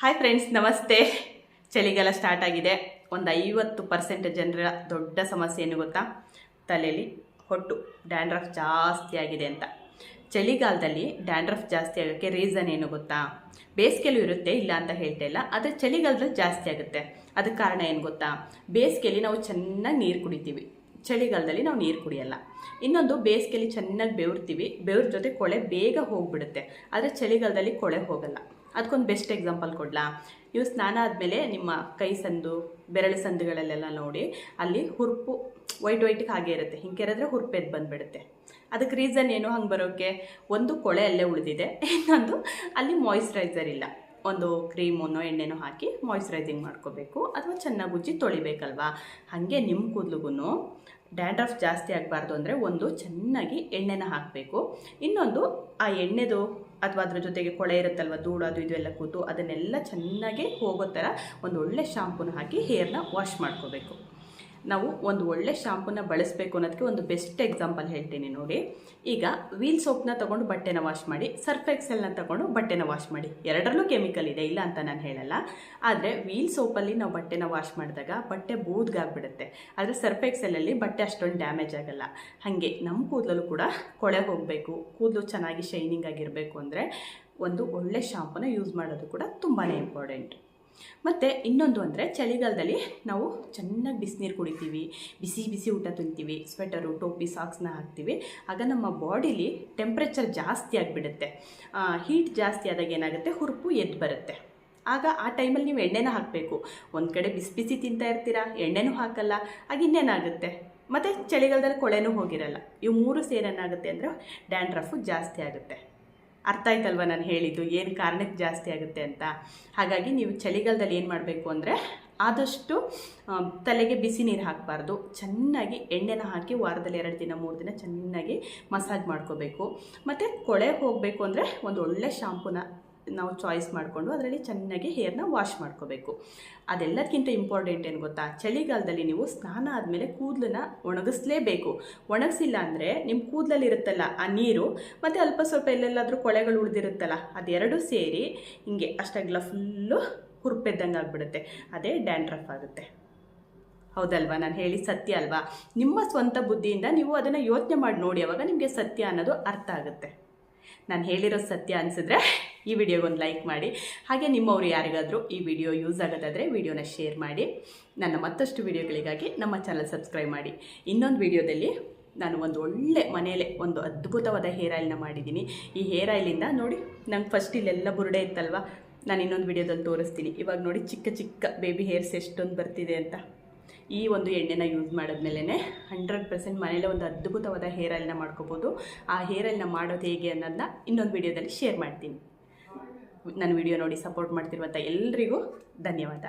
Hi friends ನಮಸ್ತೆ. ಚಳಿಗಾಲ start ಆಗಿದೆ. ಒಂದು ಐವತ್ತು ಪರ್ಸೆಂಟ್ ಜನರ ದೊಡ್ಡ ಸಮಸ್ಯೆ ಏನು ಗೊತ್ತಾ? ತಲೆಯಲ್ಲಿ ಹೊಟ್ಟು ಡ್ಯಾಂಡ್ರಫ್ ಜಾಸ್ತಿ ಆಗಿದೆ ಅಂತ. ಚಳಿಗಾಲದಲ್ಲಿ ಡ್ಯಾಂಡ್ರಫ್ ಜಾಸ್ತಿ ಆಗೋಕ್ಕೆ ರೀಸನ್ ಏನು ಗೊತ್ತಾ? ಬೇಸಿಗೆಲೂ ಇರುತ್ತೆ, ಇಲ್ಲ ಅಂತ ಹೇಳ್ತಾ ಇಲ್ಲ. ಆದರೆ ಚಳಿಗಾಲದಲ್ಲಿ ಜಾಸ್ತಿ ಆಗುತ್ತೆ. ಅದಕ್ಕೆ ಕಾರಣ ಏನು ಗೊತ್ತಾ? ಬೇಸಿಗೆಯಲ್ಲಿ ನಾವು ಚೆನ್ನಾಗಿ ನೀರು ಕುಡಿತೀವಿ. ಚಳಿಗಾಲದಲ್ಲಿ ನಾವು ನೀರು ಕುಡಿಯಲ್ಲ. ಇನ್ನೊಂದು, ಬೇಸಿಗೆಯಲ್ಲಿ ಚೆನ್ನಾಗಿ ಬೆವರ್ತೀವಿ. ಬೆವ್ರ ಜೊತೆ ಕೊಳೆ ಬೇಗ ಹೋಗ್ಬಿಡುತ್ತೆ. ಆದರೆ ಚಳಿಗಾಲದಲ್ಲಿ ಕೊಳೆ ಹೋಗಲ್ಲ. ಅದಕ್ಕೊಂದು ಬೆಸ್ಟ್ ಎಕ್ಸಾಂಪಲ್ ಕೊಡ್ಲಾ? ನೀವು ಸ್ನಾನ ಆದಮೇಲೆ ನಿಮ್ಮ ಕೈ ಸಂದು, ಬೆರಳು ಸಂದುಗಳಲ್ಲೆಲ್ಲ ನೋಡಿ, ಅಲ್ಲಿ ಹುರುಪು ವೈಟ್ ವೈಟಿಗೆ ಹಾಗೆ ಇರುತ್ತೆ. ಹಿಂಗೆ ಕೆರೆದ್ರೆ ಹುರುಪು ಎದ್ದು ಬಂದುಬಿಡುತ್ತೆ. ಅದಕ್ಕೆ ರೀಸನ್ ಏನು ಹಂಗೆ ಬರೋಕ್ಕೆ ಒಂದು ಕೊಳೆ ಅಲ್ಲೇ ಉಳಿದಿದೆ, ಇನ್ನೊಂದು ಅಲ್ಲಿ ಮಾಯಿಶ್ಚರೈಸರ್ ಇಲ್ಲ. ಒಂದು ಕ್ರೀಮನ್ನು ಎಣ್ಣೆನೋ ಹಾಕಿ ಮಾಯಿಶ್ಚರೈಸಿಂಗ್ ಮಾಡ್ಕೋಬೇಕು, ಅಥವಾ ಚೆನ್ನಾಗಿ ಉಜ್ಜಿ ತೊಳಿಬೇಕಲ್ವಾ? ಹಾಗೆ ನಿಮ್ಮ ಕೂದಲಿಗೂ ಡ್ಯಾಂಡ್ರಫ್ ಜಾಸ್ತಿ ಆಗಬಾರ್ದು ಅಂದರೆ ಒಂದು ಚೆನ್ನಾಗಿ ಎಣ್ಣೆನ ಹಾಕಬೇಕು. ಇನ್ನೊಂದು, ಆ ಎಣ್ಣೆದು ಅಥವಾ ಅದ್ರ ಜೊತೆಗೆ ಕೊಳೆ ಇರುತ್ತಲ್ವ, ಧೂಳು ಅದು ಇದು ಎಲ್ಲ ಕೂತು ಅದನ್ನೆಲ್ಲ ಚೆನ್ನಾಗಿ ಹೋಗೋ ಥರ ಒಂದು ಒಳ್ಳೆ ಶಾಂಪೂನ ಹಾಕಿ ಹೇರ್ನ ವಾಶ್ ಮಾಡ್ಕೋಬೇಕು. ನಾವು ಒಂದು ಒಳ್ಳೆ ಶಾಂಪೂನ ಬಳಸಬೇಕು ಅನ್ನೋದಕ್ಕೆ ಒಂದು ಬೆಸ್ಟ್ ಎಕ್ಸಾಂಪಲ್ ಹೇಳ್ತೀನಿ ನೋಡಿ. ಈಗ ವೀಲ್ ಸೋಪ್ನ ತಗೊಂಡು ಬಟ್ಟೆನ ವಾಶ್ ಮಾಡಿ ಸರ್ಫ್ ಎಕ್ಸೆಲ್ನ ತಗೊಂಡು ಬಟ್ಟೆನ ವಾಶ್ ಮಾಡಿ. ಎರಡರಲ್ಲೂ ಕೆಮಿಕಲ್ ಇದೆ, ಇಲ್ಲ ಅಂತ ನಾನು ಹೇಳಲ್ಲ. ಆದರೆ ವೀಲ್ ಸೋಪಲ್ಲಿ ನಾವು ಬಟ್ಟೆನ ವಾಶ್ ಮಾಡಿದಾಗ ಬಟ್ಟೆ ಬೂದ್ಗಾಗ್ಬಿಡುತ್ತೆ. ಆದರೆ ಸರ್ಫ್ ಎಕ್ಸೆಲಲ್ಲಿ ಬಟ್ಟೆ ಅಷ್ಟೊಂದು ಡ್ಯಾಮೇಜ್ ಆಗಲ್ಲ. ಹಾಗೆ ನಮ್ಮ ಕೂದಲಲ್ಲೂ ಕೂಡ ಕೊಳೆ ಹೋಗಬೇಕು, ಕೂದಲು ಚೆನ್ನಾಗಿ ಶೈನಿಂಗ್ ಆಗಿರಬೇಕು ಅಂದರೆ ಒಂದು ಒಳ್ಳೆ ಶಾಂಪೂನ ಯೂಸ್ ಮಾಡೋದು ಕೂಡ ತುಂಬಾ ಇಂಪಾರ್ಟೆಂಟ್ ಮತ್ತು ಇನ್ನೊಂದು ಅಂದರೆ ಚಳಿಗಾಲದಲ್ಲಿ ನಾವು ಚೆನ್ನಾಗಿ ಬಿಸಿನೀರು ಕುಡಿತೀವಿ. ಬಿಸಿ ಬಿಸಿ ಊಟ ತಿಂತೀವಿ. ಸ್ವೆಟರು ಟೋಪಿ ಸಾಕ್ಸ್ನ ಹಾಕ್ತೀವಿ. ಆಗ ನಮ್ಮ ಬಾಡಿಲಿ ಟೆಂಪ್ರೇಚರ್ ಜಾಸ್ತಿ ಆಗಿಬಿಡುತ್ತೆ. ಹೀಟ್ ಜಾಸ್ತಿ ಆದಾಗ ಏನಾಗುತ್ತೆ? ಹುರುಪು ಎದ್ದು ಬರುತ್ತೆ. ಆಗ ಆ ಟೈಮಲ್ಲಿ ನೀವು ಎಣ್ಣೆನ ಹಾಕಬೇಕು. ಒಂದು ಕಡೆ ಬಿಸಿ ಬಿಸಿ ತಿಂತಾ ಇರ್ತೀರಾ? ಎಣ್ಣೆನೂ ಹಾಕಲ್ಲ. ಆಗ ಇನ್ನೇನಾಗುತ್ತೆ? ಮತ್ತು ಚಳಿಗಾಲದಲ್ಲಿ ಕೊಳೆನೂ ಹೋಗಿರಲ್ಲ. ಇವು ಮೂರು ಸೇರೇನಾಗುತ್ತೆ ಅಂದರೆ ಡ್ಯಾಂಡ್ರಫು ಜಾಸ್ತಿ ಆಗುತ್ತೆ. ಅರ್ಥ ಆಯ್ತಲ್ವ ನಾನು ಹೇಳಿದ್ದು? ಏನು ಕಾರಣಕ್ಕೆ ಜಾಸ್ತಿ ಆಗುತ್ತೆ ಅಂತ? ಹಾಗಾಗಿ ನೀವು ಚಳಿಗಾಲದಲ್ಲಿ ಏನು ಮಾಡಬೇಕು ಅಂದರೆ ಆದಷ್ಟು ತಲೆಗೆ ಬಿಸಿ ನೀರು ಹಾಕಬಾರ್ದು. ಚೆನ್ನಾಗಿ ಎಣ್ಣೆನ ಹಾಕಿ ವಾರದಲ್ಲಿ ಎರಡು ದಿನ, ಮೂರು ದಿನ ಚೆನ್ನಾಗಿ ಮಸಾಜ್ ಮಾಡ್ಕೋಬೇಕು. ಮತ್ತು ಕೊಳೆ ಹೋಗಬೇಕು ಅಂದರೆ ಒಂದು ಒಳ್ಳೆ ಶಾಂಪೂನ ನಾವು ಚಾಯ್ಸ್ ಮಾಡಿಕೊಂಡು ಅದರಲ್ಲಿ ಚೆನ್ನಾಗಿ ಹೇರ್ನ ವಾಶ್ ಮಾಡ್ಕೋಬೇಕು. ಅದೆಲ್ಲದಕ್ಕಿಂತ ಇಂಪಾರ್ಟೆಂಟ್ ಏನು ಗೊತ್ತಾ? ಚಳಿಗಾಲದಲ್ಲಿ ನೀವು ಸ್ನಾನ ಆದಮೇಲೆ ಕೂದಲನ್ನ ಒಣಗಿಸ್ಲೇಬೇಕು. ಒಣಗಿಸಿಲ್ಲ ಅಂದರೆ ನಿಮ್ಮ ಕೂದಲಲ್ಲಿ ಇರುತ್ತಲ್ಲ ಆ ನೀರು, ಮತ್ತು ಅಲ್ಪ ಸ್ವಲ್ಪ ಎಲ್ಲೆಲ್ಲಾದರೂ ಕೊಳೆಗಳು ಉಳಿದಿರುತ್ತಲ್ಲ, ಅದೆರಡು ಸೇರಿ ಹಿಂಗೆ ಅಷ್ಟಾಗಲ ಫುಲ್ಲು ಹುರ್ಪೆದ್ದಂಗೆ ಆಗಿಬಿಡುತ್ತೆ. ಅದೇ ಡ್ಯಾಂಡ್ರಫ್ ಆಗುತ್ತೆ. ಹೌದಲ್ವಾ? ನಾನು ಹೇಳಿ ಸತ್ಯ ಅಲ್ವಾ? ನಿಮ್ಮ ಸ್ವಂತ ಬುದ್ಧಿಯಿಂದ ನೀವು ಅದನ್ನು ಯೋಚನೆ ಮಾಡಿ ನೋಡಿ, ಅವಾಗ ನಿಮಗೆ ಸತ್ಯ ಅನ್ನೋದು ಅರ್ಥ ಆಗುತ್ತೆ. ನಾನು ಹೇಳಿರೋ ಸತ್ಯ ಅನಿಸಿದ್ರೆ ಈ ವಿಡಿಯೋಗೊಂದು ಲೈಕ್ ಮಾಡಿ. ಹಾಗೆ ನಿಮ್ಮವರು ಯಾರಿಗಾದರೂ ಈ ವಿಡಿಯೋ ಯೂಸ್ ಆಗೋದಾದರೆ ವಿಡಿಯೋನ ಶೇರ್ ಮಾಡಿ. ನನ್ನ ಮತ್ತಷ್ಟು ವಿಡಿಯೋಗಳಿಗಾಗಿ ನಮ್ಮ ಚಾನಲ್ ಸಬ್ಸ್ಕ್ರೈಬ್ ಮಾಡಿ. ಇನ್ನೊಂದು ವಿಡಿಯೋದಲ್ಲಿ ನಾನು ಒಂದು ಒಳ್ಳೆ ಮನೆಯಲ್ಲೇ ಒಂದು ಅದ್ಭುತವಾದ ಹೇರ್ ಆಯಿಲ್ನ ಮಾಡಿದ್ದೀನಿ. ಈ ಹೇರ್ ಆಯಿಲಿಂದ ನೋಡಿ, ನಂಗೆ ಫಸ್ಟ್ ಇಲ್ಲೆಲ್ಲ ಬುರುಡೆ ಇತ್ತಲ್ವ? ನಾನು ಇನ್ನೊಂದು ವಿಡಿಯೋದಲ್ಲಿ ತೋರಿಸ್ತೀನಿ. ಇವಾಗ ನೋಡಿ ಚಿಕ್ಕ ಚಿಕ್ಕ ಬೇಬಿ ಹೇರ್ಸ್ ಎಷ್ಟೊಂದು ಬರ್ತಿದೆ ಅಂತ. ಈ ಒಂದು ಎಣ್ಣೆನ ಯೂಸ್ ಮಾಡಿದ್ಮೇಲೆ ಹಂಡ್ರೆಡ್ ಪರ್ಸೆಂಟ್ ಮನೇಲೆ ಒಂದು ಅದ್ಭುತವಾದ ಹೇರ್ ಆಯಿಲ್ನ ಮಾಡ್ಕೋಬೋದು. ಆ ಹೇರ್ ಆಯಿಲ್ನ ಮಾಡೋದು ಹೇಗೆ ಅನ್ನೋದನ್ನ ಇನ್ನೊಂದು ವಿಡಿಯೋದಲ್ಲಿ ಶೇರ್ ಮಾಡ್ತೀನಿ. ನನ್ನ ವಿಡಿಯೋ ನೋಡಿ ಸಪೋರ್ಟ್ ಮಾಡ್ತಿರುವಂಥ ಎಲ್ರಿಗೂ ಧನ್ಯವಾದ.